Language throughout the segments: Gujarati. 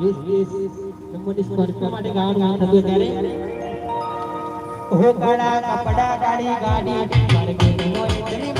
જન્મદિવસ પર માટે ગાવાનું થતું ત્યારે હો કાળા કપડા કાળી ગાડી મારે ઘેર હોય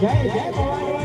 Yeah, yeah.